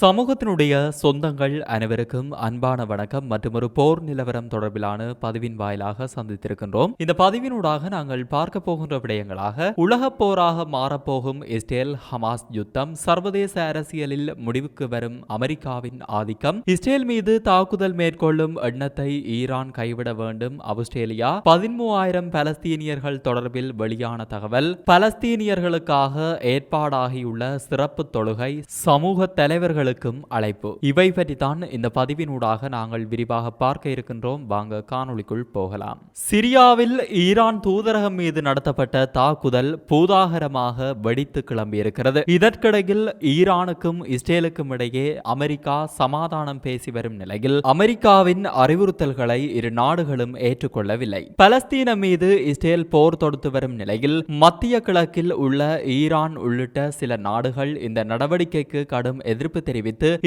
சமூகத்தினுடைய சொந்தங்கள் அனைவருக்கும் அன்பான வணக்கம். மற்றும் ஒரு போர் நிலவரம் தொடர்பிலான பதிவின் வாயிலாக சந்தித்திருக்கின்றோம். இந்த பதிவினூடாக நாங்கள் பார்க்க போகின்ற விடயங்களாக உலக போராக மாறப்போகும் இஸ்ரேல் ஹமாஸ் யுத்தம் சர்வதேச அரசியலில் முடிவுக்கு வரும் அமெரிக்காவின் ஆதிக்கம். இஸ்ரேல் மீது தாக்குதல் மேற்கொள்ளும் எண்ணத்தை ஈரான் கைவிட வேண்டும். ஆஸ்திரேலியா பதிமூவாயிரம் பலஸ்தீனியர்கள் தொடர்பில் வெளியான தகவல் பலஸ்தீனியர்களுக்காக ஏற்பாடாகியுள்ள சிறப்பு தொழுகை சமூக தலைவர்கள் உங்களுக்கும் அழைப்பு. இவை பற்றித்தான் இந்த பதிவினூடாக நாங்கள் விரிவாக பார்க்க இருக்கின்றோம். வாங்க காணொளிக்குள் போகலாம். சிரியாவில் ஈரான் தூதரகம் மீது நடத்தப்பட்ட தாக்குதல் பூதாகரமாக வெடித்து கிளம்பியிருக்கிறது. இதற்கிடையில் ஈரானுக்கும் இஸ்ரேலுக்கும் இடையே அமெரிக்கா சமாதானம் பேசி வரும் நிலையில் அமெரிக்காவின் அறிவுறுத்தல்களை இரு நாடுகளும் ஏற்றுக்கொள்ளவில்லை. பலஸ்தீன மீது இஸ்ரேல் போர் தொடுத்து வரும் நிலையில் மத்திய கிழக்கில் உள்ள ஈரான் உள்ளிட்ட சில நாடுகள் இந்த நடவடிக்கைக்கு கடும் எதிர்ப்பு தெரிவித்து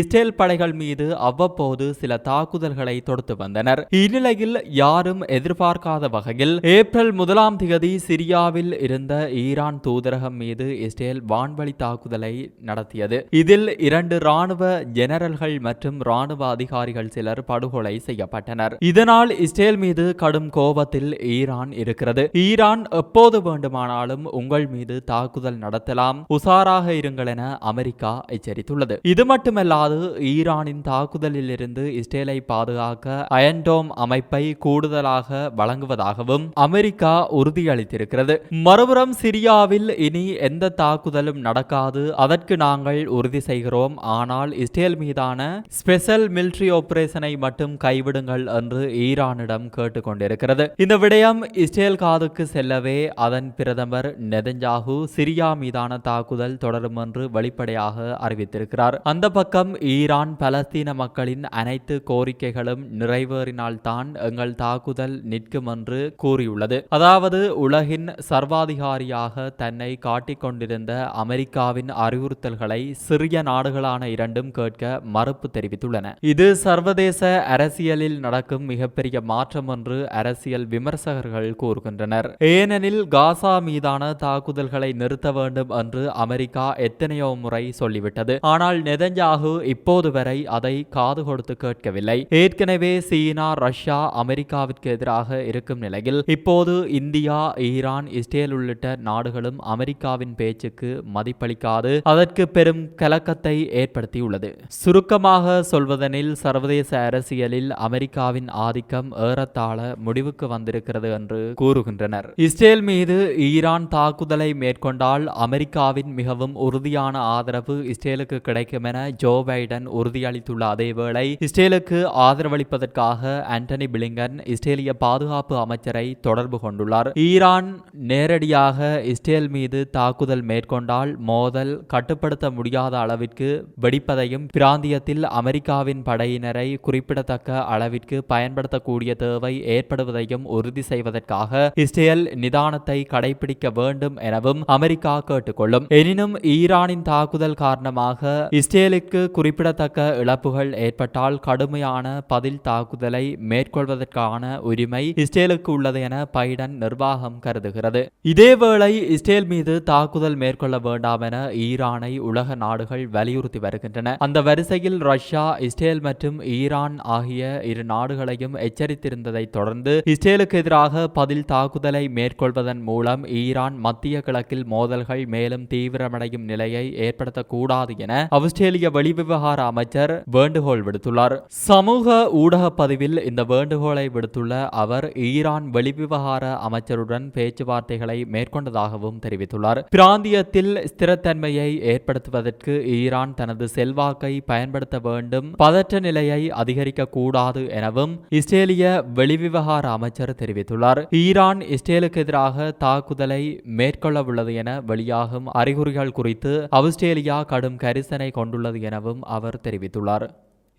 இஸ்ரேல் படைகள் மீது அவ்வப்போது சில தாக்குதல்களை தொடுத்து வந்தனர். இந்நிலையில் யாரும் எதிர்பார்க்காத வகையில் ஏப்ரல் முதலாம் திகதி சிரியாவில் இருந்த ஈரான் தூதரகம் மீது இஸ்ரேல் வான்வழி தாக்குதலை நடத்தியது. இதில் இரண்டு ராணுவ ஜெனரல்கள் மற்றும் ராணுவ அதிகாரிகள் சிலர் படுகொலை செய்யப்பட்டனர். இதனால் இஸ்ரேல் மீது கடும் கோபத்தில் ஈரான் இருக்கிறது. ஈரான் எப்போது வேண்டுமானாலும் உங்கள் மீது தாக்குதல் நடத்தலாம். உசாராக இருங்கள் என அமெரிக்கா எச்சரித்துள்ளது. இது மட்டுமல்லாது ஈரானின் தாக்குதலில் இருந்து இஸ்ரேலை பாதுகாக்க அயன்டோம் அமைப்பை கூடுதலாக வழங்குவதாகவும் அமெரிக்கா உறுதியளித்திருக்கிறது. மறுபுறம் சிரியாவில் இனி எந்த தாக்குதலும் நடக்காது அதற்கு நாங்கள் உறுதி செய்கிறோம். ஆனால் இஸ்ரேல் மீதான ஸ்பெஷல் மிலிட்ரி ஆபரேஷனை மட்டும் கைவிடுங்கள் என்று ஈரானிடம் கேட்டுக்கொண்டிருக்கிறது. இந்த விடயம் இஸ்ரேல் காதுக்கு செல்லவே அதன் பிரதமர் நெதஞ்சாகு சிரியா மீதான தாக்குதல் தொடரும் என்று வெளிப்படையாக அறிவித்திருக்கிறார். அந்த பக்கம் ஈரான் பலஸ்தீன மக்களின் அனைத்து கோரிக்கைகளும் நிறைவேறினால்தான் எங்கள் தாக்குதல் நிற்கும் என்று கூறியுள்ளது. அதாவது உலகின் சர்வாதிகாரியாக தன்னை காட்டிக்கொண்டிருந்த அமெரிக்காவின் அறிவுறுத்தல்களை சிறிய நாடுகளான இரண்டும் கேட்க மறுப்பு தெரிவித்துள்ளன. இது சர்வதேச அரசியலில் நடக்கும் மிகப்பெரிய மாற்றம் என்று அரசியல் விமர்சகர்கள் கூறுகின்றனர். ஏனெனில் காசா மீதான தாக்குதல்களை நிறுத்த வேண்டும் என்று அமெரிக்கா எத்தனையோ முறை சொல்லிவிட்டது. ஆனால் நெதஞ்சாகு இப்போது வரை அதை காது கொடுத்து கேட்கவில்லை. ஏற்கனவே சீனா ரஷ்யா அமெரிக்காவிற்கு எதிராக இருக்கும் நிலையில் இப்போது இந்தியா ஈரான் இஸ்ரேல் உள்ளிட்ட நாடுகளும் அமெரிக்காவின் பேச்சுக்கு மதிப்பளிக்காது. அதற்கு பெரும் கலக்கத்தை ஏற்படுத்தியுள்ளது. சுருக்கமாக சொல்வதெனில் சர்வதேச அரசியலில் அமெரிக்காவின் ஆதிக்கம் ஏறத்தாழ முடிவுக்கு வந்திருக்கிறது என்று கூறுகின்றனர். இஸ்ரேல் மீது ஈரான் தாக்குதலை மேற்கொண்டால் அமெரிக்காவின் மிகவும் உறுதியான ஆதரவு இஸ்ரேலுக்கு கிடைக்கும் என என ஜோ பைடன் உறுதியளித்துள்ள அதேவேளை இஸ்ரேலுக்கு ஆதரவளிப்பதற்காக ஆண்டனி பிளிங்கன் இஸ்ரேலிய பாதுகாப்பு அமைச்சரை தொடர்பு கொண்டுள்ளார். ஈரான் நேரடியாக இஸ்ரேல் மீது தாக்குதல் மேற்கொண்டால் மோதல் கட்டுப்படுத்த முடியாத அளவிற்கு வெடிப்பதையும் பிராந்தியத்தில் அமெரிக்காவின் படையினரை குறிப்பிடத்தக்க அளவிற்கு பயன்படுத்தக்கூடிய தேவை ஏற்படுவதையும் உறுதி செய்வதற்காக இஸ்ரேல் நிதானத்தை கடைபிடிக்க வேண்டும் எனவும் அமெரிக்கா கேட்டுக்கொள்ளும். எனினும் ஈரானின் தாக்குதல் காரணமாக இஸ்ரேல் இஸ்ரேலுக்கு குறிப்பிடத்தக்க இழப்புகள் ஏற்பட்டால் கடுமையான பதில் தாக்குதலை மேற்கொள்வதற்கான உரிமை இஸ்ரேலுக்கு உள்ளது என பைடன் நிர்வாகம் கருதுகிறது. இதேவேளை இஸ்ரேல் மீது தாக்குதல் மேற்கொள்ள வேண்டாம் என ஈரானை உலக நாடுகள் வலியுறுத்தி வருகின்றன. அந்த வரிசையில் ரஷ்யா இஸ்ரேல் மற்றும் ஈரான் ஆகிய இரு நாடுகளையும் எச்சரித்திருந்ததை தொடர்ந்து இஸ்ரேலுக்கு எதிராக பதில் தாக்குதலை மேற்கொள்வதன் மூலம் ஈரான் மத்திய கிழக்கில் மோதல்கள் மேலும் தீவிரமடையும் நிலையை ஏற்படுத்தக்கூடாது என ஆஸ்திரேலிய வெளிவிவகார அமைச்சர் வேண்டுகோள் விடுத்துள்ளார். சமூக ஊடக பதிவில் இந்த வேண்டுகோளை விடுத்துள்ள அவர் ஈரான் வெளிவிவகார அமைச்சருடன் பேச்சுவார்த்தைகளை மேற்கொண்டதாகவும் தெரிவித்துள்ளார். பிராந்தியத்தில் ஸ்திரத்தன்மையை ஏற்படுத்துவதற்கு ஈரான் தனது செல்வாக்கை பயன்படுத்த வேண்டும் பதற்ற நிலையை அதிகரிக்க கூடாது எனவும் இஸ்ரேலிய வெளிவிவகார அமைச்சர் தெரிவித்துள்ளார். ஈரான் இஸ்ரேலுக்கு எதிராக தாக்குதலை மேற்கொள்ள உள்ளது என வெளியாகும் அறிகுறிகள் குறித்து அவுஸ்திரேலியா கடும் கரிசனை கொண்டுள்ளது எனவும் அவர் தெரிவித்துள்ளார்.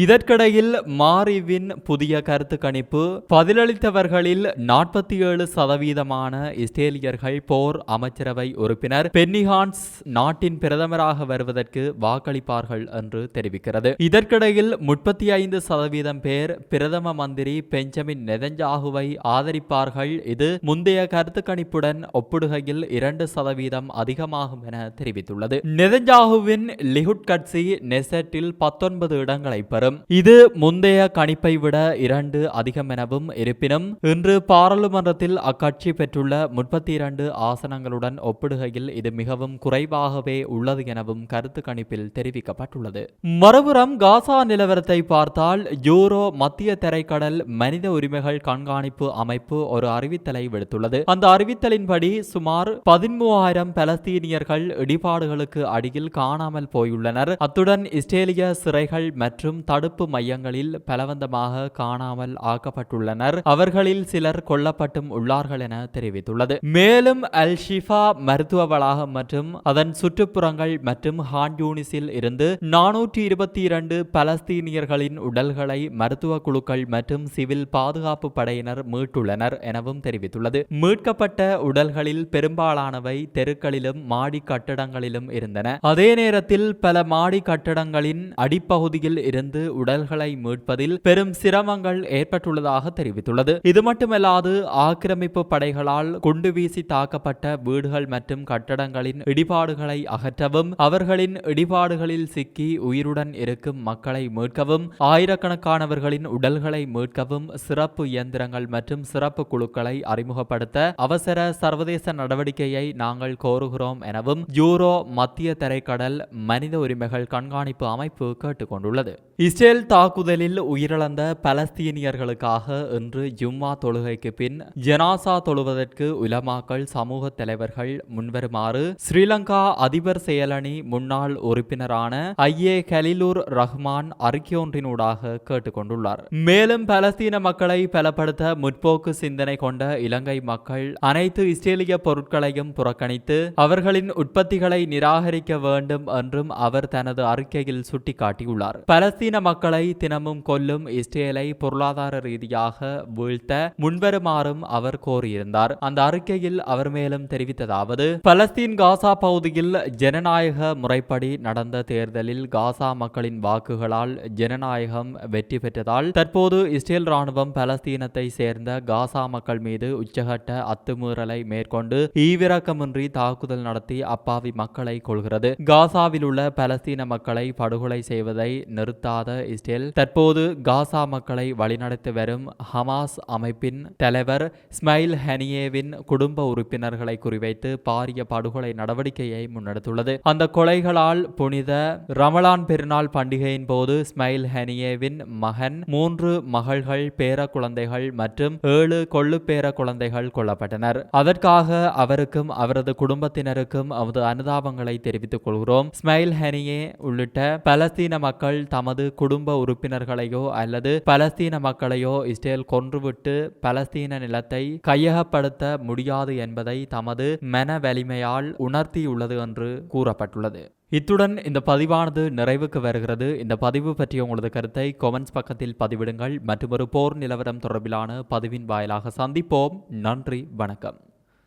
இதற்கிடையில் மாரிவின் புதிய கருத்து கணிப்பு பதிலளித்தவர்களில் நாற்பத்தி ஏழு சதவீதமான இஸ்ரேலியர்கள் போர் அமைச்சரவை உறுப்பினர் பென்னிஹான்ஸ் நாட்டின் பிரதமராக வருவதற்கு வாக்களிப்பார்கள் என்று தெரிவிக்கிறது. இதற்கிடையில் முப்பத்தி ஐந்து சதவீதம் பேர் பிரதம மந்திரி பெஞ்சமின் நெதஞ்சாகுவை ஆதரிப்பார்கள். இது முந்தைய கருத்து கணிப்புடன் ஒப்பிடுகையில் இரண்டு சதவீதம் அதிகமாகும் என தெரிவித்துள்ளது. நெதஞ்சாகுவின் லிகுட் கட்சி நெசட்டில் பத்தொன்பது இடங்களை பெறும். இது முந்தைய கணிப்பை விட இரண்டு அதிகம் எனவும் இருப்பினும் இன்று பாராளுமன்றத்தில் அக்கட்சி பெற்றுள்ள முப்பத்தி இரண்டு ஆசனங்களுடன் ஒப்பிடுகையில் இது மிகவும் குறைவாகவே உள்ளது எனவும் கருத்து கணிப்பில் தெரிவிக்கப்பட்டுள்ளது. மறுபுறம் காசா நிலவரத்தை பார்த்தால் யூரோ மத்திய தரைக்கடல் மனித உரிமைகள் கண்காணிப்பு அமைப்பு ஒரு அறிவித்தலை விடுத்துள்ளது. அந்த அறிவித்தலின்படி சுமார் பதிமூவாயிரம் பலஸ்தீனியர்கள் இடிபாடுகளுக்கு அடியில் காணாமல் போயுள்ளனர். அத்துடன் இஸ்ரேலிய சிறைகள் மற்றும் தடுப்பு மையங்களில் பலவந்தமாக காணாமல் ஆக்கப்பட்டுள்ளனர். அவர்களில் சிலர் கொல்லப்பட்டும் உள்ளார்கள் என தெரிவித்துள்ளது. மேலும் அல் ஷிஃபா மருத்துவ வளாகம் மற்றும் அதன் சுற்றுப்புறங்கள் மற்றும் ஹான் யூனிஸில் இருந்து நானூற்றி இருபத்தி இரண்டு பலஸ்தீனியர்களின் உடல்களை மருத்துவ குழுக்கள் மற்றும் சிவில் பாதுகாப்பு படையினர் மீட்டுள்ளனர் எனவும் தெரிவித்துள்ளது. மீட்கப்பட்ட உடல்களில் பெரும்பாலானவை தெருக்களிலும் மாடி கட்டடங்களிலும் இருந்தன. அதே நேரத்தில் பல மாடி கட்டடங்களின் அடிப்பகுதியில் இருந்து உடல்களை மீட்பதில் பெரும் சிரமங்கள் ஏற்பட்டுள்ளதாக தெரிவித்துள்ளது. இது மட்டுமல்லாது ஆக்கிரமிப்பு படைகளால் குண்டு வீசி தாக்கப்பட்ட வீடுகள் மற்றும் கட்டடங்களின் இடிபாடுகளை அகற்றவும் அவர்களின் இடிபாடுகளில் சிக்கி உயிருடன் இருக்கும் மக்களை மீட்கவும் ஆயிரக்கணக்கானவர்களின் உடல்களை மீட்கவும் சிறப்பு இயந்திரங்கள் மற்றும் சிறப்பு குழுக்களை அறிமுகப்படுத்த அவசர சர்வதேச நடவடிக்கையை நாங்கள் கோருகிறோம் எனவும் யூரோ மத்திய தரைக்கடல் மனித உரிமைகள் கண்காணிப்பு அமைப்பு கேட்டுக்கொண்டுள்ளது. இஸ்ரேல் தாக்குதலில் உயிரிழந்த பலஸ்தீனியர்களுக்காக இன்று ஜும்மா தொழுகைக்கு பின் ஜனாசா தொழுவதற்கு உலமாக்கள் சமூக தலைவர்கள் முன்வருமாறு ஸ்ரீலங்கா அதிபர் செயலணி முன்னாள் உறுப்பினரான ஐஏ கலிலூர் ரஹ்மான் அறிக்கையொன்றினூடாக கேட்டுக்கொண்டுள்ளார். மேலும் பலஸ்தீன மக்களை பலப்படுத்த முற்போக்கு சிந்தனை கொண்ட இலங்கை மக்கள் அனைத்து இஸ்ரேலிய பொருட்களையும் புறக்கணித்து அவர்களின் உற்பத்திகளை நிராகரிக்க வேண்டும் என்றும் அவர் தனது அறிக்கையில் சுட்டிக்காட்டியுள்ளார். பலஸ்தீன மக்களை தினமும் கொல்லும் இஸ்ரேலை பொருளாதார ரீதியாக வீழ்த்த முன்வருமாறும் அவர் கோரியிருந்தார். அந்த அறிக்கையில் அவர் மேலும் தெரிவித்ததாவது பலஸ்தீன் காசா பகுதியில் ஜனநாயக முறைப்படி நடந்த தேர்தலில் காசா மக்களின் வாக்குகளால் ஜனநாயகம் வெற்றி பெற்றதால் தற்போது இஸ்ரேல் ராணுவம் பலஸ்தீனத்தை சேர்ந்த காசா மக்கள் மீது உச்சகட்ட அத்துமீறலை மேற்கொண்டு ஈவிரக்கமின்றி தாக்குதல் நடத்தி அப்பாவி மக்களை கொள்கிறது காசாவில் உள்ள பலஸ்தீன மக்களை படுகொலை செய்வதை நிறுத்தாத இஸ்ரேல் தற்போது காசா மக்களை வழிநடத்தி வரும் ஹமாஸ் அமைப்பின் தலைவர் ஸ்மைல் ஹனியேவின் குடும்ப உறுப்பினர்களை குறிவைத்து பாரிய படுகொலை நடவடிக்கையை முன்னெடுத்துள்ளது. அந்த கொலைகளால் புனித ரமலான் பெருநாள் பண்டிகையின் போது ஸ்மைல் ஹனியேவின் மகன் மூன்று மகள்கள் பேர குழந்தைகள் மற்றும் ஏழு கொள்ளு பேர குழந்தைகள் கொல்லப்பட்டனர். அதற்காக அவருக்கும் அவரது குடும்பத்தினருக்கும் அவரது அனுதாபங்களை தெரிவித்துக் கொள்கிறோம். ஸ்மைல் ஹனியே உள்ளிட்ட பலஸ்தீன மக்கள் தமது குடும்ப உறுப்பினர்களையோ அல்லது பலஸ்தீன மக்களையோ இஸ்ரேல் கொன்றுவிட்டு பலஸ்தீன நிலத்தை கையகப்படுத்த முடியாது என்பதை தமது மன வலிமையால் உணர்த்தியுள்ளது என்று கூறப்பட்டுள்ளது. இத்துடன் இந்த பதிவானது நிறைவுக்கு வருகிறது. இந்த பதிவு பற்றிய உங்களது கருத்தை கொமெண்ட்ஸ் பக்கத்தில் பதிவிடுங்கள். மற்றொரு போர் நிலவரம் தொடர்பிலான பதிவின் வாயிலாக சந்திப்போம். நன்றி வணக்கம்.